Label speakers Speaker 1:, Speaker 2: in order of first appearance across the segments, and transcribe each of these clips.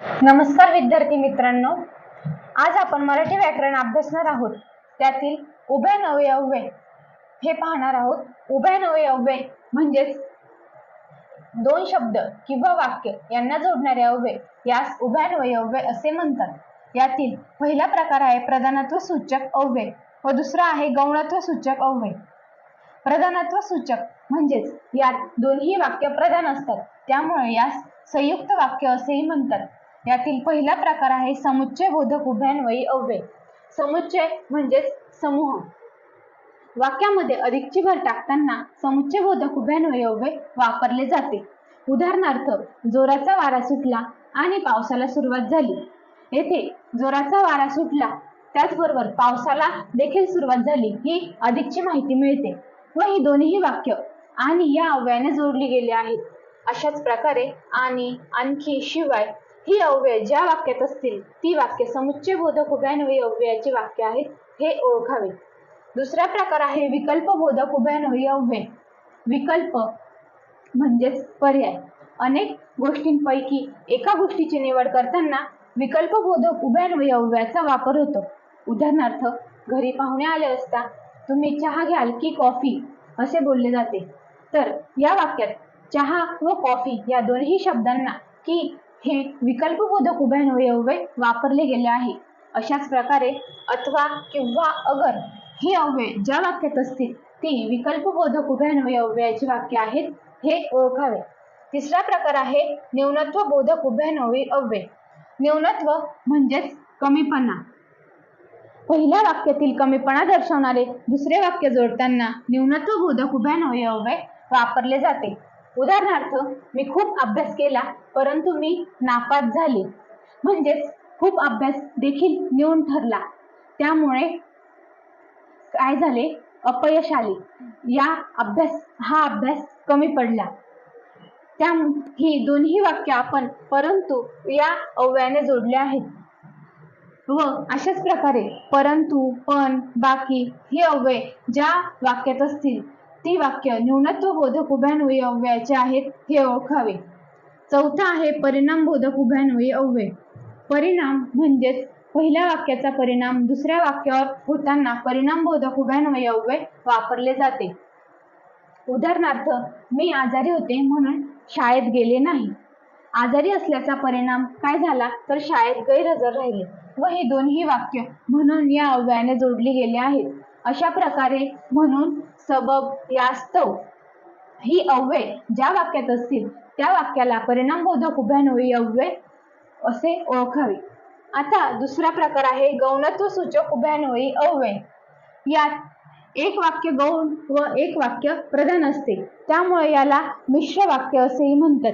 Speaker 1: नमस्कार विद्यार्थी मित्रांनो. आज आपण मराठी व्याकरण अभ्यासणार आहोत. त्यातील उभयनवयव्य हे पाहणार आहोत. उभयनवयव्य म्हणजेच दोन शब्द किंवा वाक्य यांना जोडणारे अव्यय यास उभयनवयव्य असे म्हणतात. यातील पहिला प्रकार आहे प्रधानत्व सूचक अव्यय व दुसरा आहे गौणत्व सूचक अव्यय. प्रधानत्व सूचक म्हणजेच यात दोन्ही वाक्य प्रधान असतात. त्यामुळे यास संयुक्त वाक्य असेही म्हणतात. यातील पहिला प्रकार आहे समुच्चय बोधक उभ्यान्वयी अव्यय. समुच्चय म्हणजेच समूह. वाक्यामध्ये अधिकची भर टाकताना समुच्चय बोधक उभ्यान्वयी अव्यय वापरले जाते. उदाहरणार्थ जोराचा वारा सुटला आणि पावसाला सुरुवात झाली. येथे जोराचा वारा सुटला त्याचबरोबर पावसाला देखील सुरुवात झाली ही अधिकची माहिती मिळते व ही दोन्ही वाक्य आणि या अव्ययाने जोडली गेली आहेत. अशाच प्रकारे आणि आणखी शिवाय ही अव्यय ज्या वाक्यात असतील ती वाक्य समुच्चय बोधक उभयान्वयी अव्ययाची वाक्य आहेत हे ओळखावे. दुसरा प्रकार आहे विकल्प बोधक उभयान्वयी अव्यय. विकल्प म्हणजेच पर्याय. अनेक गोष्टींपैकी एका गोष्टीची निवड करताना विकल्प बोधक उभयान्वयी अव्ययाचा वापर होतो. उदाहरणार्थ घरी पाहुणे आले असता तुम्ही चहा घ्याल की कॉफी? असे बोलले जाते. तर या वाक्यात चहा व कॉफी या दोन्ही शब्दांना की हे विकल्पबोधक उभयान्वयी वापरले गेले आहे. अशाच प्रकारे अथवा किंवा अगर ही अव्यय ज्या वाक्यात असतील ती विकल्पबोधक उभयान्वयी अव्ययाची वाक्य आहेत हे ओळखावे. तिसरा प्रकार आहे न्यूनत्व बोधक उभयान्वयी अव्यय. न्यूनत्व म्हणजेच कमीपणा. पहिल्या वाक्यातील कमीपणा दर्शवणारे दुसरे वाक्य जोडताना न्यूनत्व बोधक उभयान्वयी अव्यय वापरले जाते. उदाहरणार्थ मी खूप अभ्यास केला परंतु मी नापास झाले. म्हणजेच खूप अभ्यास देखील न्यून ठरला. त्यामुळे काय झाले? अपयश आले. या अभ्यास हा अभ्यास कमी पडला. त्या ही दोन्ही वाक्य आपण परंतु या अव्याने जोडले आहेत. व अशाच प्रकारे परंतु पण बाकी हे अव्यय ज्या वाक्यात असतील ती वाक्य न्यूनत्व बोधक उभयान्वयी अव्ययाचे आहेत हे ओळखावे. चौथा आहे परिणाम बोधक उभयान्वयी अव्यय. परिणाम म्हणजेच पहिल्या वाक्याचा परिणाम दुसऱ्या वाक्यावर होताना परिणाम बोधक उभयान्वयी अव्यय वापरले जाते. उदाहरणार्थ मी आजारी होते म्हणून शाळेत गेले नाही. आजारी असल्याचा परिणाम काय झाला? तर शाळेत गैरहजर राहिले व हे दोन्ही वाक्य म्हणून या अव्ययाने जोडली गेले आहेत. अशा प्रकारे म्हणून सबब यास्तव ही अव्यय ज्या वाक्यात असतील त्या वाक्याला परिणामबोधक उभयान्वयी अव्यय असे ओळखावे. आता दुसरा प्रकार आहे गौणत्व सूचक उभयान्वयी अव्यय यात एक वाक्य गौण व एक वाक्य प्रधान असते. त्यामुळे याला मिश्र वाक्य असेही म्हणतात.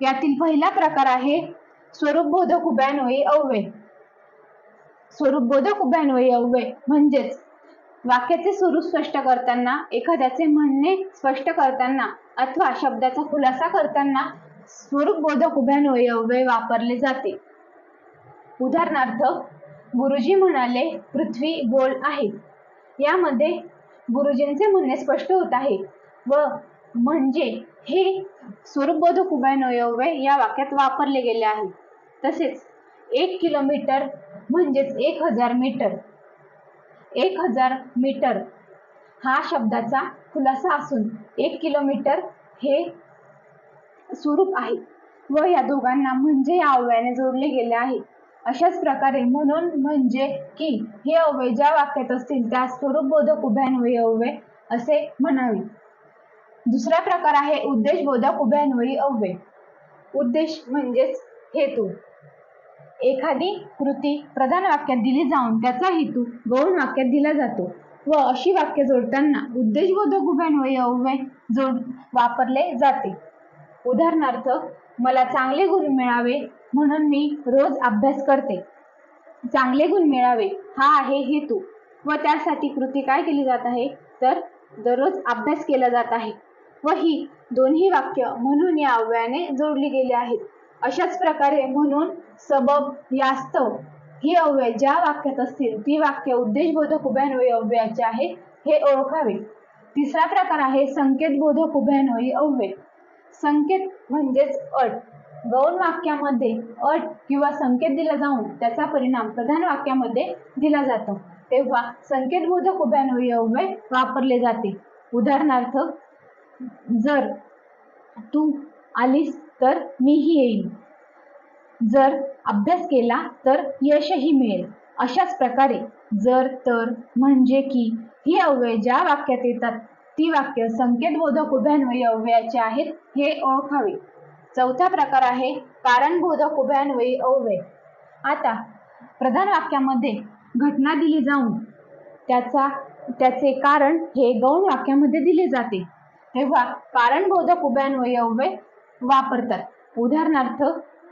Speaker 1: यातील पहिला प्रकार आहे स्वरूपबोधक उभयान्वयी अव्यय स्वरूपबोधक उभयान्वयी अव्यय म्हणजेच वाक्याचे स्वरूप स्पष्ट करताना एखाद्याचे म्हणणे स्पष्ट करताना अथवा शब्दाचा खुलासा करताना स्वरूप बोधक अव्यय वापरले जाते. उदाहरणार्थ गुरुजी म्हणाले पृथ्वी गोल आहे. यामध्ये गुरुजींचे म्हणणे स्पष्ट होत आहे व म्हणजे हे स्वरूपबोधक उभयान्वयी या वाक्यात वापरले गेले आहे. तसेच एक किलोमीटर म्हणजेच एक हजार मीटर एक हजार मीटर. हा शब्दाचा खुलासा असून एक किलोमीटर हे स्वरूप आहे व या दोघांना म्हणजे या अवयाने जोडले गेले आहे. अशाच प्रकारे म्हणून म्हणजे की हे अव्यय ज्या वाक्यात असतील त्या स्वरूपबोधक उभ्यान्वयी अव्यय असे म्हणावे. दुसरा प्रकार आहे उद्देशबोधक उभ्यान्वयी अव्यय उद्देश म्हणजेच हेतू. एखादी कृती प्रधान वाक्यात दिली जाऊन त्याचा हेतू गौण वाक्यात दिला जातो. व अशी वाक्य जोडताना उद्देशबोधक व अव्यय जोड वापरले जाते. उदाहरणार्थ मला चांगले गुण मिळावे म्हणून मी रोज अभ्यास करते. चांगले गुण मिळावे हा आहे हेतू. व त्यासाठी कृती काय केली जात आहे? तर दररोज अभ्यास केला जात आहे. व ही दोन्ही वाक्य म्हणून या अव्ययाने जोडली गेली आहेत. अशाच प्रकारे म्हणून सबब यास्तव ही अव्यय ज्या वाक्यात असतील ती वाक्य उद्देशबोधक उभ्यान्वयी अव्ययाचे आहे हे ओळखावे. तिसरा प्रकार आहे संकेतबोधक उभ्यान्वयी अव्यय. संकेत म्हणजेच अट. गौण वाक्यामध्ये अट किंवा संकेत दिला जाऊन त्याचा परिणाम प्रधान वाक्यामध्ये दिला जातो. तेव्हा संकेतबोधक उभ्यान्वयी अव्यय वापरले जाते. उदाहरणार्थ जर तू आलीस तर मीही येईन. जर अभ्यास केला तर यशही मिळेल. अशाच प्रकारे जर तर म्हणजे की ही अव्यय ज्या वाक्यात येतात ती वाक्य संकेतबोधक उभ्यान्वयी अव्ययाचे आहेत हे ओळखावे. चौथा प्रकार आहे कारणबोधक उभ्यान्वयी अव्यय. आता प्रधान वाक्यामध्ये घटना दिली जाऊन त्याचा त्याचे कारण हे गौण वाक्यामध्ये दिले जाते. तेव्हा कारणबोधक उभ्यान्वयी अव्यय वापरतात. उदाहरणार्थ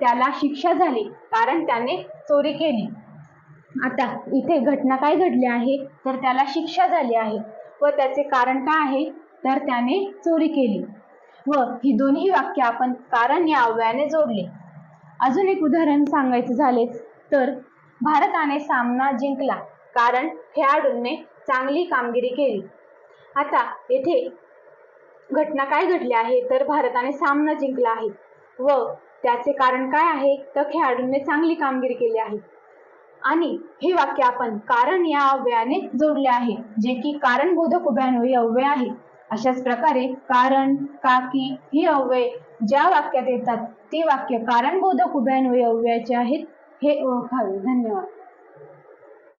Speaker 1: त्याला शिक्षा झाली कारण त्याने चोरी केली. आता इथे घटना काय घडली आहे? तर त्याला शिक्षा झाली आहे. व त्याचे कारण काय आहे? तर त्याने चोरी केली. व ही दोन्ही वाक्य आपण कारण या अव्ययाने जोडले. अजून एक उदाहरण सांगायचं झालेच तर भारताने सामना जिंकला कारण खेळाडूंनी चांगली कामगिरी केली. आता येथे घटना काय घडली आहे तर भारताने सामना जिंकला आहे व त्याचे कारण काय आहे तर खेळाडूंनी चांगली कामगिरी केली आहे. आणि हे वाक्य आपण कारण या अव्ययाने जोडले आहे जे की कारणबोधक उभयान्वयी अव्यय आहे. अशाच प्रकारे कारण काकी ही अव्यय ज्या वाक्यात येतात ते वाक्य कारणबोधक उभयान्वयी अव्ययाचे आहेत हे ओळखावे. धन्यवाद.